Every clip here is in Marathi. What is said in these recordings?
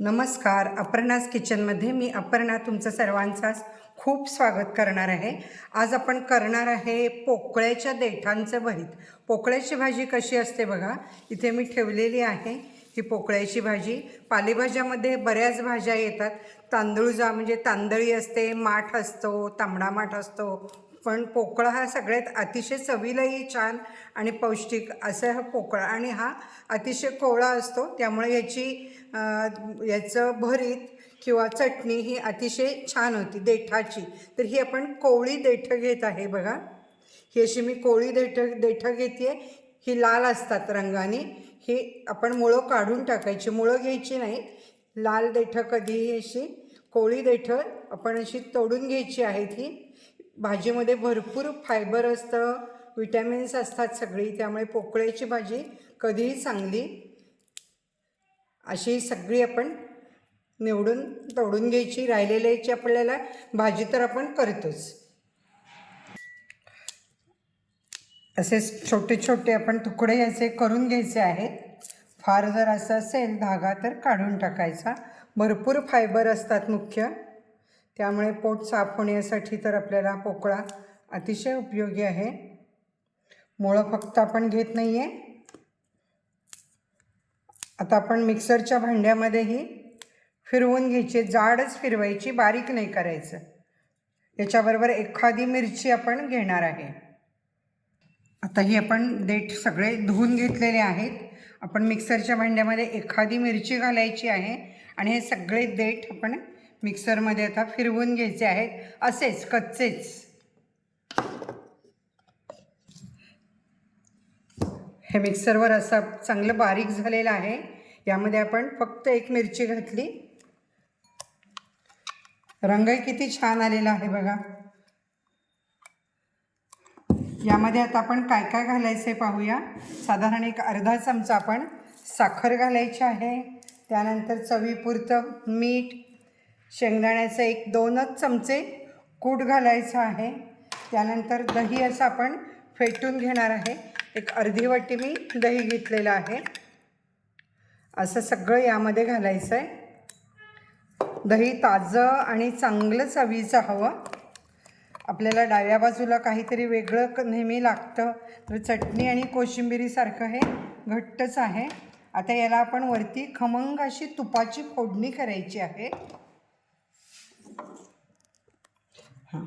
नमस्कार. अपर्णास किचनमध्ये मी अपर्णा तुमचं सर्वांचाच खूप स्वागत करणार आहे. आज आपण करणार आहे पोकळ्याच्या देठांचं भरीत. पोकळ्याची भाजी कशी असते बघा. इथे मी ठेवलेली आहे ही पोकळ्याची भाजी. पालेभाज्यामध्ये बऱ्याच भाज्या येतात. तांदूळ जा म्हणजे तांदळी असते माठ असतो तांबडा माठ असतो पण पोकळा हा सगळ्यात अतिशय चवीलाही छान आणि पौष्टिक असं हा पोकळा. आणि हा अतिशय कोवळा असतो त्यामुळे याची याचं भरीत किंवा चटणी ही अतिशय छान होती देठाची. तर ही आपण कोवळी देठं घेत आहे बघा. ही अशी मी कोवळी देठं देठं घेते ही लाल असतात रंगाने. ही आपण मुळं काढून टाकायची. मुळं घ्यायची नाहीत. लाल देठं कधीही अशी कोळी देठं आपण अशी तोडून घ्यायची आहेत ही. भाजीमध्ये भरपूर फायबर असतं विटॅमिन्स असतात सगळी त्यामुळे पोकळ्याची भाजी कधीही चांगली अशी सगळी आपण निवडून तोडून घ्यायची राहिलेल्याची आपल्याला भाजी तर आपण करतोच. असे छोटे छोटे आपण तुकडे याचे करून घ्यायचे आहेत. फार जर असं असेल धागा तर काढून टाकायचा. भरपूर फायबर असतात मुख्य. त्यामुळे पोट साफ होण्यासाठी तर आपल्याला पोकळा अतिशय उपयोगी आहे. मुळं फक्त आपण घेत नाही आहे आता आपण मिक्सरच्या भांड्यामध्येही फिरवून घ्यायची जाडच फिरवायची बारीक नाही करायचं. याच्याबरोबर एखादी मिरची आपण घेणार आहे. आता ही आपण देठ सगळे धुवून घेतलेले आहेत. आपण मिक्सरच्या भांड्यामध्ये एखादी मिरची घालायची आहे आणि हे सगळे देठ आपण मिक्सरमध्ये आता फिरवून घ्यायचे आहेत. असेच कच्चेच. हे मिक्सरवर असं चांगलं बारीक झालेलं आहे. यामध्ये आपण फक्त एक मिरची घातली. रंग किती छान आलेला आहे बघा. यामध्ये आता आपण काय काय घालायचं पाहूया. साधारण एक अर्धा चमचा आपण साखर घालायची आहे. त्यानंतर चवीपुरतं मीठ शेंगदाण्याचे एक दोनच चमचे कूट घालायचं आहे. त्यानंतर दही असं आपण फेटून घेणार आहे. एक अर्धी वाटी मी दही घेतलेलं आहे. असं सगळं यामध्ये घालायचं आहे दही ताजं आणि चांगलं चवीचं हवं. आपल्याला डाव्या बाजूला काहीतरी वेगळं क नेहमी लागतं. तर चटणी आणि कोशिंबिरीसारखं हे घट्टच आहे. आता याला आपण वरती खमंग अशी तुपाची फोडणी करायची आहे. हां.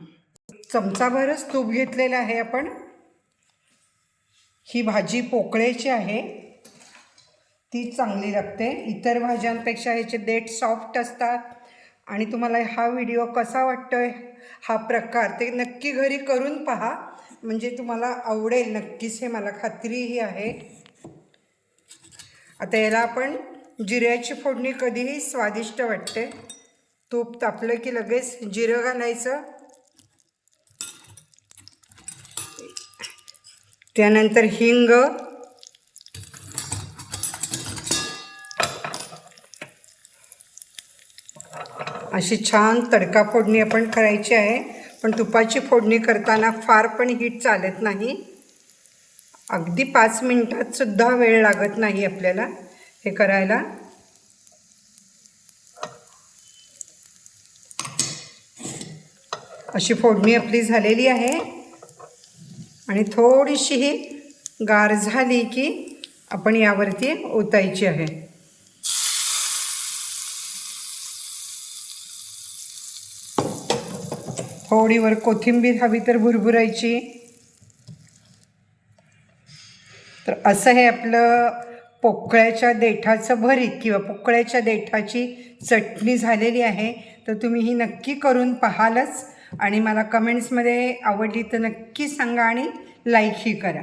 चमचाभरच तूप घेतलेलं आहे आपण. ही भाजी पोकळ्याची आहे. ती चांगली लागते. इतर भाज्यांपेक्षा ह्याचे देठ सॉफ्ट असतात. आणि तुम्हाला हा व्हिडिओ कसा वाटतोय? हा प्रकार ते नक्की घरी करून पहा. म्हणजे तुम्हाला आवडेल नक्कीच हे मला खात्रीही आहे. आता याला आपण जिऱ्याची फोडणी कधीही स्वादिष्ट वाटते. तूप तापलं की लगेच जिरं घालायचं. त्यानंतर हिंग. अशी छान तडका फोडणी आपण करायची आहे. पण तुपाची फोडणी करताना फार पण हीट चालत नाही. अगदी पाच मिनटातसुद्धा वेळ लागत नाही आपल्याला हे करायला. अशी फोडणी आपली झालेली आहे. आणि थोडीशी ही गार झाली की आपण यावरती ओतायची आहे. थोडीवर कोथिंबीर हवी तर भुरभुरायची. तर असं हे आपलं पोकळ्याच्या देठाचं भरीत किंवा पोकळ्याच्या देठाची चटणी झालेली आहे तर तुम्ही ही नक्की करून पाहालच. आणि मला कमेंट्समध्ये आवडली तर नक्की सांगा आणि लाईकही करा.